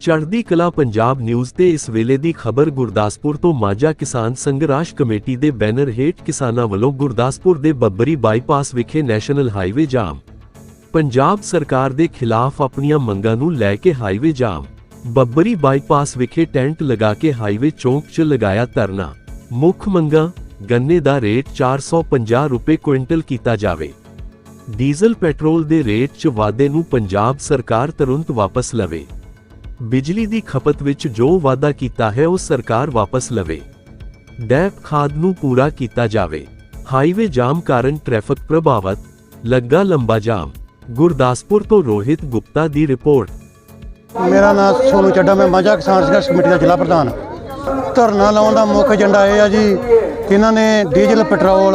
ਚੜ੍ਹਦੀ ਕਲਾ ਪੰਜਾਬ ਨਿਊਜ਼ ਤੇ ਇਸ ਵੇਲੇ ਦੀ ਖਬਰ ਗੁਰਦਾਸਪੁਰ ਤੋਂ ਮਾਝਾ ਕਿਸਾਨ ਸੰਘਰਸ਼ ਕਮੇਟੀ ਦੇ ਬੈਨਰ ਹੇਠ ਕਿਸਾਨਾਂ ਵੱਲੋਂ ਗੁਰਦਾਸਪੁਰ ਦੇ ਬੱਬਰੀ ਬਾਈਪਾਸ ਵਿਖੇ ਨੈਸ਼ਨਲ ਹਾਈਵੇ ਜਾਮ। ਪੰਜਾਬ ਸਰਕਾਰ ਦੇ ਖਿਲਾਫ ਆਪਣੀਆਂ ਮੰਗਾਂ ਨੂੰ ਲੈ ਕੇ ਹਾਈਵੇ ਜਾਮ। ਬੱਬਰੀ ਬਾਈਪਾਸ ਵਿਖੇ ਟੈਂਟ ਲਗਾ ਕੇ ਹਾਈਵੇ ਚੌਂਕ 'ਚ ਲਗਾਇਆ ਧਰਨਾ। ਮੁੱਖ ਮੰਗਾਂ, ਗੰਨੇ ਦਾ ਰੇਟ 450 ਰੁਪਏ ਕੁਇੰਟਲ ਕੀਤਾ ਜਾਵੇ। ਡੀਜ਼ਲ ਪੈਟਰੋਲ ਦੇ ਰੇਟ 'ਚ ਵਾਧੇ ਨੂੰ ਪੰਜਾਬ ਸਰਕਾਰ ਤੁਰੰਤ ਵਾਪਸ ਲਵੇ। ਬਿਜਲੀ ਦੀ ਖਪਤ ਵਿੱਚ ਜੋ ਵਾਅਦਾ ਕੀਤਾ ਹੈ ਉਹ ਸਰਕਾਰ ਵਾਪਸ ਲਵੇ। ਡੈਪ ਖਾਦ ਨੂੰ ਪੂਰਾ ਕੀਤਾ ਜਾਵੇ। ਹਾਈਵੇ ਜਾਮ ਕਾਰਨ ਟ੍ਰੈਫਿਕ ਪ੍ਰਭਾਵਿਤ। ਲੱਗਾ ਲੰਬਾ ਜਾਮ। ਗੁਰਦਾਸਪੁਰ ਤੋਂ ਰੋਹਿਤ ਗੁਪਤਾ ਦੀ ਰਿਪੋਰਟ। ਮੇਰਾ ਨਾਮ ਸੋਨੂ ਚੱਡਾ, ਮੈਂ ਮਾਝਾ ਕਿਸਾਨ ਸੰਘਰਸ਼ ਕਮੇਟੀ ਦਾ ਜ਼ਿਲ੍ਹਾ ਪ੍ਰਧਾਨ। ਧਰਨਾ ਲਾਉਣ ਦਾ ਮੁੱਖ ਏਜੰਡਾ ਇਹ ਆ ਜੀ ਕਿ ਇਹਨਾਂ ਨੇ ਡੀਜ਼ਲ, ਪੈਟਰੋਲ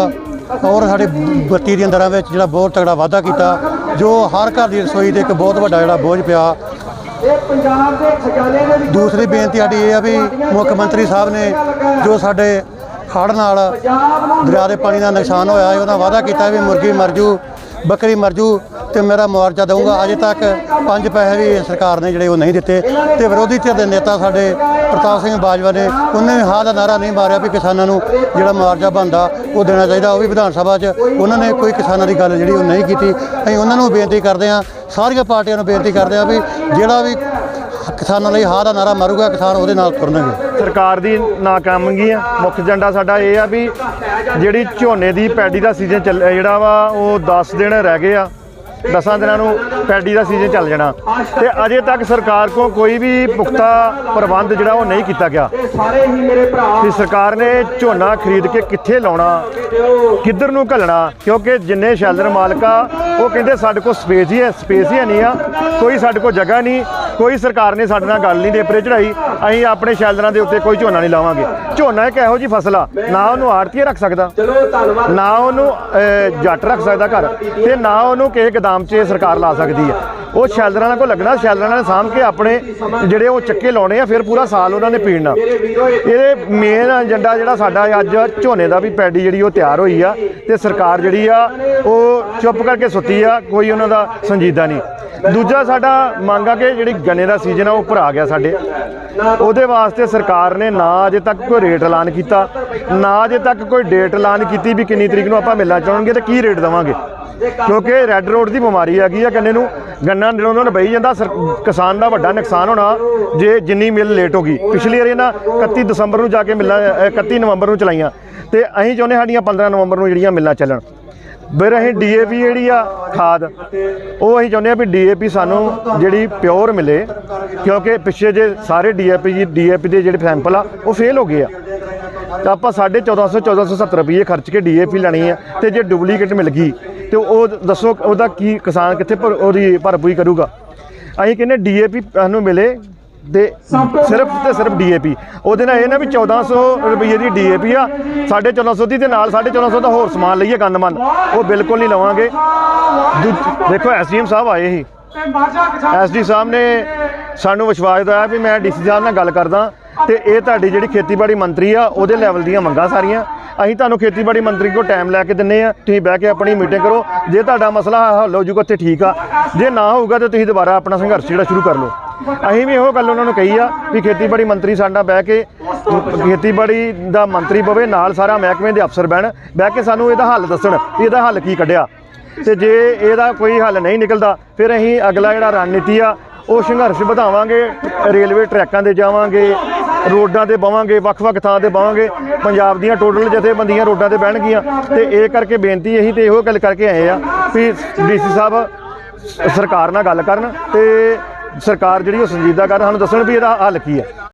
ਔਰ ਸਾਡੇ ਬੱਤੀ ਦੀਆਂ ਦਰਾਂ ਵਿੱਚ ਜਿਹੜਾ ਬਹੁਤ ਤਗੜਾ ਵਾਧਾ ਕੀਤਾ, ਜੋ ਹਰ ਘਰ ਦੀ ਰਸੋਈ ਤੇ ਇੱਕ ਬਹੁਤ ਵੱਡਾ ਜਿਹੜਾ ਬੋਝ ਪਿਆ। ਦੂਸਰੀ ਬੇਨਤੀ ਸਾਡੀ ਇਹ ਆ ਵੀ ਮੁੱਖ ਮੰਤਰੀ ਸਾਹਿਬ ਨੇ ਜੋ ਸਾਡੇ ਹੜ੍ਹ ਨਾਲ ਦਰਿਆ ਦੇ ਪਾਣੀ ਦਾ ਨੁਕਸਾਨ ਹੋਇਆ ਹੈ ਉਹਨਾਂ ਵਾਅਦਾ ਕੀਤਾ ਵੀ ਮੁਰਗੀ ਮਰ ਜੂ ਬੱਕਰੀ ਮਰ ਜੂ ਤੇ ਮੇਰਾ ਮੁਆਵਜ਼ਾ ਦਊਂਗਾ। ਅਜੇ ਤੱਕ ਪੰਜ ਪੈਸੇ ਵੀ ਸਰਕਾਰ ਨੇ ਜਿਹੜੇ ਉਹ ਨਹੀਂ ਦਿੱਤੇ। ਤੇ ਵਿਰੋਧੀ ਧਿਰ ਦੇ ਨੇਤਾ ਸਾਡੇ ਪ੍ਰਤਾਪ ਸਿੰਘ ਬਾਜਵਾ ਨੇ ਉਹਨੇ ਵੀ ਹਾਂ ਦਾ ਨਾਰਾ ਨਹੀਂ ਮਾਰਿਆ ਵੀ ਕਿਸਾਨਾਂ ਨੂੰ ਜਿਹੜਾ ਮੁਆਵਜ਼ਾ ਬਣਦਾ, ਉਹ ਦੇਣਾ ਚਾਹੀਦਾ। ਉਹ ਵੀ ਵਿਧਾਨ ਸਭਾ 'ਚ ਉਹਨਾਂ ਨੇ ਕੋਈ ਕਿਸਾਨਾਂ ਦੀ ਗੱਲ ਜਿਹੜੀ ਉਹ ਨਹੀਂ ਕੀਤੀ। ਅਸੀਂ ਉਹਨਾਂ ਨੂੰ ਬੇਨਤੀ ਕਰਦੇ ਹਾਂ, ਸਾਰੀਆਂ ਪਾਰਟੀਆਂ ਨੂੰ ਬੇਨਤੀ ਕਰਦੇ ਹਾਂ ਵੀ ਜਿਹੜਾ ਵੀ ਕਿਸਾਨਾਂ ਲਈ ਹਾਂ ਦਾ ਨਾਰਾ ਮਾਰੂਗਾ, ਕਿਸਾਨ ਉਹਦੇ ਨਾਲ ਤੁਰਨਗੇ। ਸਰਕਾਰ ਦੀ ਨਾਕਾਮਗੀ ਆ। ਮੁੱਖ ਏਜੰਡਾ ਸਾਡਾ ਇਹ ਆ ਵੀ ਜਿਹੜੀ ਝੋਨੇ ਦੀ ਪੈਡੀ ਦਾ ਸੀਜ਼ਨ ਚੱਲ ਜਿਹੜਾ ਵਾ, ਉਹ 10 ਦਿਨ ਰਹਿ ਗਏ ਆ। 10 ਦਿਨਾਂ ਨੂੰ ਪੈਡੀ ਦਾ ਸੀਜ਼ਨ ਚੱਲ ਜਾਣਾ। ਤੇ ਅਜੇ ਤੱਕ ਸਰਕਾਰ ਕੋ ਕੋਈ ਵੀ ਪੁਖਤਾ ਪ੍ਰਬੰਧ ਜਿਹੜਾ ਉਹ ਨਹੀਂ ਕੀਤਾ ਗਿਆ। ਸਾਰੇ ਹੀ ਮੇਰੇ ਭਰਾ। ਕਿ ਸਰਕਾਰ ਨੇ ਝੋਨਾ ਖਰੀਦ ਕੇ ਕਿੱਥੇ ਲਾਉਣਾ ਕਿੱਧਰ ਨੂੰ ਘੱਲਣਾ ਕਿਉਂਕਿ ਜਿੰਨੇ ਸ਼ੈਲਰ ਮਾਲਕਾ ਉਹ ਕਹਿੰਦੇ ਸਾਡੇ ਕੋਲ ਸਪੇਸ ਹੀ ਹੈ ਸਪੇਸ ਹੀ ਹੈ ਨਹੀਂ ਆ ਕੋਈ ਸਾਡੇ ਕੋਲ ਜਗ੍ਹਾ ਨਹੀਂ ਕੋਈ ਸਰਕਾਰ ਨੇ ਸਾਡੇ ਨਾਲ ਗੱਲ ਨਹੀਂ ਨੇਪਰੇ ਚੜਾਈ ਅਸੀਂ ਆਪਣੇ ਸ਼ੈਲਰਾਂ ਦੇ ਉੱਤੇ ਕੋਈ ਝੋਨਾ ਨਹੀਂ ਲਾਵਾਂਗੇ। ਝੋਨਾ ਇੱਕ ਇਹੋ ਜੀ ਫਸਲ ਆ ਨਾ ਉਹਨੂੰ ਆੜਤੀਏ ਰੱਖ ਸਕਦਾ ਨਾ ਉਹਨੂੰ ਜੱਟ ਰੱਖ ਸਕਦਾ ਘਰ ਤੇ ਨਾ ਉਹਨੂੰ ਕਿਸੇ ਗਦਾਮ 'ਚ ਸਰਕਾਰ ਲਾ ਸਕਦੀ ਆ। ਉਹ ਸ਼ੈਲਰਾਂ ਨਾਲ ਕੋ ਲੱਗਣਾ, ਸ਼ੈਲਰਾਂ ਨੇ ਸਾਂਭ ਕੇ ਆਪਣੇ ਜਿਹੜੇ ਉਹ ਚੱਕੇ ਲਾਉਣੇ ਆ, ਫਿਰ ਪੂਰਾ ਸਾਲ ਉਹਨਾਂ ਨੇ ਪੀਣਾ। ਇਹਦੇ ਮੇਨ ਏਜੰਡਾ ਜਿਹੜਾ ਸਾਡਾ ਅੱਜ ਝੋਨੇ ਦਾ ਵੀ ਪੈਡੀ ਜਿਹੜੀ ਉਹ ਤਿਆਰ ਹੋਈ ਆ ਤੇ ਸਰਕਾਰ ਜਿਹੜੀ ਆ, ਉਹ ਚੁੱਪ ਕਰਕੇ ਸੁੱਤੀ ਆ, ਕੋਈ ਉਹਨਾਂ ਦਾ ਸੰਜੀਦਾ ਨਹੀਂ। ਦੂਜਾ ਸਾਡਾ ਮੰਗ ਆ ਕਿ ਜਿਹੜੀ ਗੰਨੇ ਦਾ ਸੀਜ਼ਨ ਆ, ਉਹ ਭਰਾ ਗਿਆ ਸਾਡੇ। ਉਹਦੇ ਵਾਸਤੇ ਸਰਕਾਰ ਨੇ ਨਾ ਅਜੇ ਤੱਕ ਕੋਈ ਰੇਟ ਐਲਾਨ ਕੀਤਾ, ਨਾ ਅਜੇ ਤੱਕ ਕੋਈ ਡੇਟ ਐਲਾਨ ਕੀਤੀ ਵੀ ਕਿੰਨੀ ਤਰੀਕ ਨੂੰ ਆਪਾਂ ਮਿਲਣਾ ਚਾਹਣਗੇ ਤੇ ਕੀ ਰੇਟ ਦੇਵਾਂਗੇ। ਕਿਉਂਕਿ ਰੈੱਡ ਰੋਡ ਦੀ ਬਿਮਾਰੀ ਹੈਗੀ ਆ ਗੰਨੇ ਨੂੰ। ਗੰਨਾ ਨਿਰੋਂ ਨਾਲ ਬਈ ਜਾਂਦਾ ਕਿਸਾਨ ਦਾ ਵੱਡਾ ਨੁਕਸਾਨ ਹੋਣਾ ਜੇ ਜਿੰਨੀ ਮਿਲ ਲੇਟ ਹੋ ਗਈ। ਪਿਛਲੀ ਵਾਰੀ ਨਾ 31 ਦਸੰਬਰ ਨੂੰ ਜਾ ਕੇ ਮਿਲਾਂ ਅ, 31 ਨਵੰਬਰ ਨੂੰ ਚਲਾਈਆਂ। ਤੇ ਅਸੀਂ ਚਾਹੁੰਦੇ ਸਾਡੀਆਂ 15 ਨਵੰਬਰ ਨੂੰ ਜਿਹੜੀਆਂ ਮਿਲਾਂ ਚੱਲਣ। ਫਿਰ ਅਸੀਂ ਡੀਏਪੀ ਜਿਹੜੀ ਆ ਖਾਦ ਉਹ ਅਸੀਂ ਚਾਹੁੰਦੇ ਆ ਵੀ ਡੀਏਪੀ ਸਾਨੂੰ ਜਿਹੜੀ ਪਿਓਰ ਮਿਲੇ। ਕਿਉਂਕਿ ਪਿੱਛੇ ਜੇ ਸਾਰੇ ਡੀਏਪੀ ਜੀ ਡੀਏਪੀ ਦੇ ਜਿਹੜੇ ਸੈਂਪਲ ਆ ਉਹ ਫੇਲ ਹੋ ਗਏ ਆ। ਤਾਂ ਆਪਾਂ 1450 1470 ਰੁਪਏ ਖਰਚ ਕੇ ਡੀਏਪੀ ਲੈਣੀ ਆ। ਤੇ ਜੇ ਡੁਪਲੀਕੇਟ ਮਿਲ ਗਈ ਤੇ ਉਹ ਦੱਸੋ ਉਹਦਾ ਕੀ ਕਿਸਾਨ ਕਿੱਥੇ ਭਰ- ਉਹਦੀ ਭਰਪੂਰੀ ਕਰੂਗਾ? ਅਸੀਂ ਕਹਿੰਦੇ ਡੀਏਪੀ ਸਾਨੂੰ ਮਿਲੇ ਦੇ ਸਿਰਫ ਤੇ ਸਿਰਫ ਡੀਏਪੀ ਉਹਦੇ ਨਾਲ ਇਹ ਨਾ ਵੀ 1400 ਰੁਪਏ ਦੀ ਡੀਏਪੀ ਆ 1450 ਦੀ ਤੇ ਨਾਲ 1450 ਦਾ ਹੋਰ ਸਮਾਨ ਲਈਏ ਗੰਦਮੰਦ ਉਹ ਬਿਲਕੁਲ ਨਹੀਂ ਲਵਾਂਗੇ। ਦੂ- ਦੇਖੋ ਐਸਡੀਐਮ ਸਾਹਿਬ ਆਏ ਸੀ। ਤੇ ਮਾਝਾ ਐਸਡੀ ਸਾਹਿਬ ਨੇ ਸਾਨੂੰ ਵਿਸ਼ਵਾਸ ਦਵਾਇਆ ਵੀ ਮੈਂ ਡੀਸੀ ਸਾਹਿਬ ਨਾਲ ਗੱਲ ਕਰਦਾ। ਤੇ ਇਹ ਤੁਹਾਡੀ ਜਿਹੜੀ ਖੇਤੀਬਾੜੀ ਮੰਤਰੀ ਆ, ਉਹਦੇ ਲੈਵਲ ਦੀਆਂ ਮੰਗਾਂ ਸਾਰੀਆਂ। ਅਸੀਂ ਤੁਹਾਨੂੰ ਖੇਤੀਬਾੜੀ ਮੰਤਰੀ ਕੋਲ ਟਾਈਮ ਲੈ ਕੇ ਦਿੰਨੇ ਆ। ਤੁਸੀਂ ਬਹਿ ਕੇ ਆਪਣੀ ਮੀਟਿੰਗ ਕਰੋ। ਜੇ ਤੁਹਾਡਾ ਮਸਲਾ ਹੱਲ ਹੋ ਜੂਗਾ ਤੇ ਠੀਕ ਆ। ਜੇ ਨਾ ਹੋਊਗਾ, ਤੇ ਤੁਸੀਂ ਦੁਬਾਰਾ ਆਪਣਾ ਸੰਘਰਸ਼ ਜਿਹੜਾ ਸ਼ੁਰੂ ਕਰ ਲਓ। ਅਸੀਂ ਵੀ ਇਹੋ ਗੱਲ ਉਹਨਾਂ ਨੂੰ ਕਹੀ ਆ ਵੀ ਖੇਤੀਬਾੜੀ ਮੰਤਰੀ ਸਾਡਾ ਬਹਿ ਕੇ, ਖੇਤੀਬਾੜੀ ਦਾ ਮੰਤਰੀ ਬਵੇ ਨਾਲ ਸਾਰਾ ਮਹਿਕਮੇ ਦੇ ਅਫਸਰ ਬਹਿਣ, ਬਹਿ ਕੇ ਸਾਨੂੰ ਇਹਦਾ ਹੱਲ ਦੱਸਣ ਵੀ ਇਹਦਾ ਹੱਲ ਕੀ ਕੱਢਿਆ। ਤੇ ਜੇ ਇਹਦਾ ਕੋਈ ਹੱਲ ਨਹੀਂ ਨਿਕਲਦਾ, ਫਿਰ ਅਸੀਂ ਅਗਲਾ ਜਿਹੜਾ ਰਣਨੀਤੀ ਆ, ਉਹ ਸੰਘਰਸ਼ ਵਧਾਵਾਂਗੇ, ਰੇਲਵੇ ਟਰੈਕਾਂ ਤੇ ਜਾਵਾਂਗੇ ਰੋਡਾਂ ਤੇ ਬਵਾਂਗੇ, ਵੱਖ-ਵੱਖ ਥਾਂ ਤੇ ਬਵਾਂਗੇ। ਪੰਜਾਬ ਦੀਆਂ ਟੋਟਲ ਜਥੇਬੰਦੀਆਂ ਰੋਡਾਂ ਤੇ ਬਹਿਣਗੀਆਂ। ਤੇ ਇਹ ਕਰਕੇ ਬੇਨਤੀ ਇਹੀ ਤੇ ਇਹੋ ਗੱਲ ਕਰਕੇ ਆਏ ਆ ਵੀ ਡੀਸੀ ਸਾਹਿਬ ਸਰਕਾਰ ਨਾਲ ਗੱਲ ਕਰਨ ਤੇ ਸਰਕਾਰ ਜਿਹੜੀ ਉਹ ਸੰਜੀਦਾ ਕਰਨ ਸਾਨੂੰ ਦੱਸਣ ਵੀ ਇਹਦਾ ਹੱਲ ਕੀ ਹੈ।